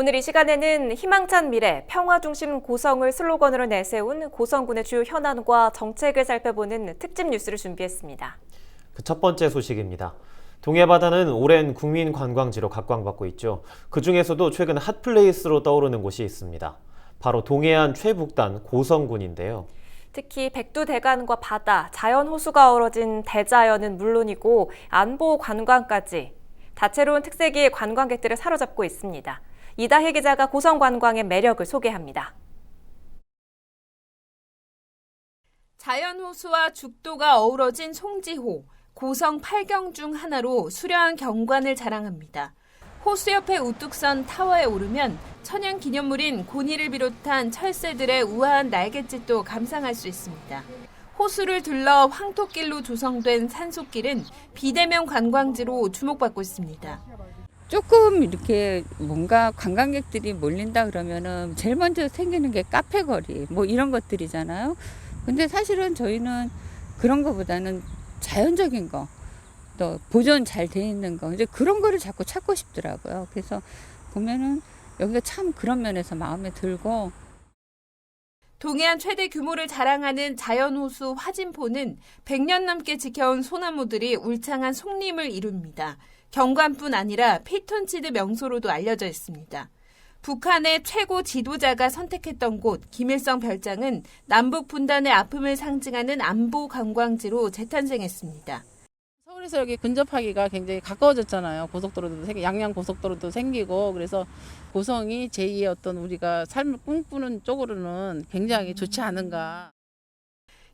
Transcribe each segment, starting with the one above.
오늘 이 시간에는 희망찬 미래, 평화 중심 고성을 슬로건으로 내세운 고성군의 주요 현안과 정책을 살펴보는 특집 뉴스를 준비했습니다. 그 첫 번째 소식입니다. 동해바다는 오랜 국민 관광지로 각광받고 있죠. 그 중에서도 최근 핫플레이스로 떠오르는 곳이 있습니다. 바로 동해안 최북단 고성군인데요. 특히 백두대간과 바다, 자연 호수가 어우러진 대자연은 물론이고 안보 관광까지 다채로운 특색이 관광객들을 사로잡고 있습니다. 이다혜 기자가 고성 관광의 매력을 소개합니다. 자연호수와 죽도가 어우러진 송지호, 고성 8경 중 하나로 수려한 경관을 자랑합니다. 호수 옆에 우뚝 선 타워에 오르면 천연 기념물인 고니를 비롯한 철새들의 우아한 날갯짓도 감상할 수 있습니다. 호수를 둘러 황토길로 조성된 산속길은 비대면 관광지로 주목받고 있습니다. 조금 이렇게 뭔가 관광객들이 몰린다 그러면은 제일 먼저 생기는 게 카페 거리 뭐 이런 것들이잖아요. 근데 사실은 저희는 그런 거보다는 자연적인 거, 또 보존 잘 돼 있는 거, 이제 그런 거를 자꾸 찾고 싶더라고요. 그래서 보면은 여기가 참 그런 면에서 마음에 들고 동해안 최대 규모를 자랑하는 자연호수 화진포는 100년 넘게 지켜온 소나무들이 울창한 송림을 이룹니다. 경관뿐 아니라 피톤치드 명소로도 알려져 있습니다. 북한의 최고 지도자가 선택했던 곳 김일성 별장은 남북 분단의 아픔을 상징하는 안보 관광지로 재탄생했습니다. 서울에서 여기 근접하기가 굉장히 가까워졌잖아요. 고속도로도 생 양양 고속도로도 생기고 그래서 고성이 제2의 어떤 우리가 삶을 꿈꾸는 쪽으로는 굉장히 좋지 않은가.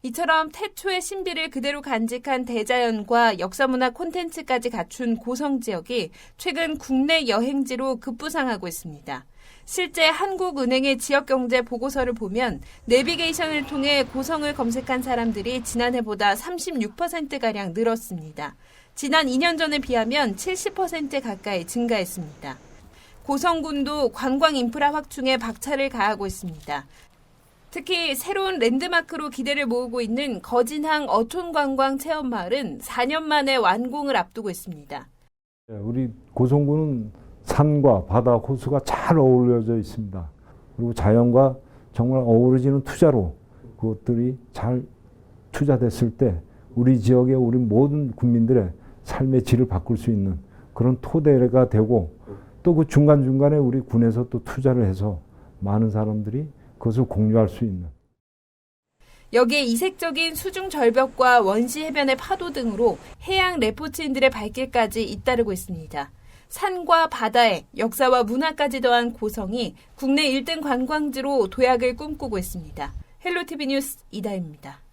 이처럼 태초의 신비를 그대로 간직한 대자연과 역사문화 콘텐츠까지 갖춘 고성 지역이 최근 국내 여행지로 급부상하고 있습니다. 실제 한국은행의 지역경제 보고서를 보면 내비게이션을 통해 고성을 검색한 사람들이 지난해보다 36%가량 늘었습니다. 지난 2년 전에 비하면 70% 가까이 증가했습니다. 고성군도 관광 인프라 확충에 박차를 가하고 있습니다. 특히 새로운 랜드마크로 기대를 모으고 있는 거진항 어촌관광 체험마을은 4년 만에 완공을 앞두고 있습니다. 예, 우리 고성군은 산과 바다, 호수가 잘 어우러져 있습니다. 그리고 자연과 정말 어우러지는 투자로 그것들이 잘 투자됐을 때 우리 지역의 우리 모든 국민들의 삶의 질을 바꿀 수 있는 그런 토대가 되고 또 그 중간중간에 우리 군에서 또 투자를 해서 많은 사람들이 그것을 공유할 수 있는 여기에 이색적인 수중 절벽과 원시 해변의 파도 등으로 해양 레포츠인들의 발길까지 잇따르고 있습니다. 산과 바다에 역사와 문화까지 더한 고성이 국내 1등 관광지로 도약을 꿈꾸고 있습니다. 헬로티비 뉴스 이다입니다.